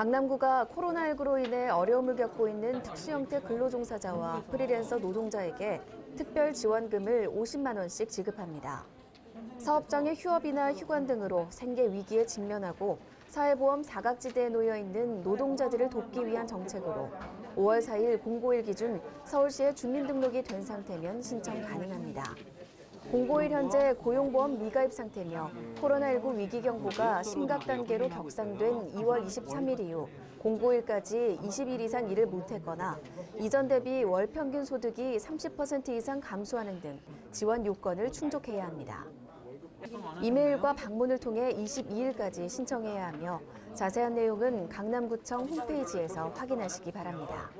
강남구가 코로나19로 인해 어려움을 겪고 있는 특수형태 근로종사자와 프리랜서 노동자에게 특별 지원금을 50만 원씩 지급합니다. 사업장의 휴업이나 휴관 등으로 생계 위기에 직면하고 사회보험 사각지대에 놓여 있는 노동자들을 돕기 위한 정책으로 5월 4일 공고일 기준 서울시에 주민등록이 된 상태면 신청 가능합니다. 공고일 현재 고용보험 미가입 상태며 코로나19 위기 경보가 심각 단계로 격상된 2월 23일 이후 공고일까지 20일 이상 일을 못했거나 이전 대비 월 평균 소득이 30% 이상 감소하는 등 지원 요건을 충족해야 합니다. 이메일과 방문을 통해 22일까지 신청해야 하며 자세한 내용은 강남구청 홈페이지에서 확인하시기 바랍니다.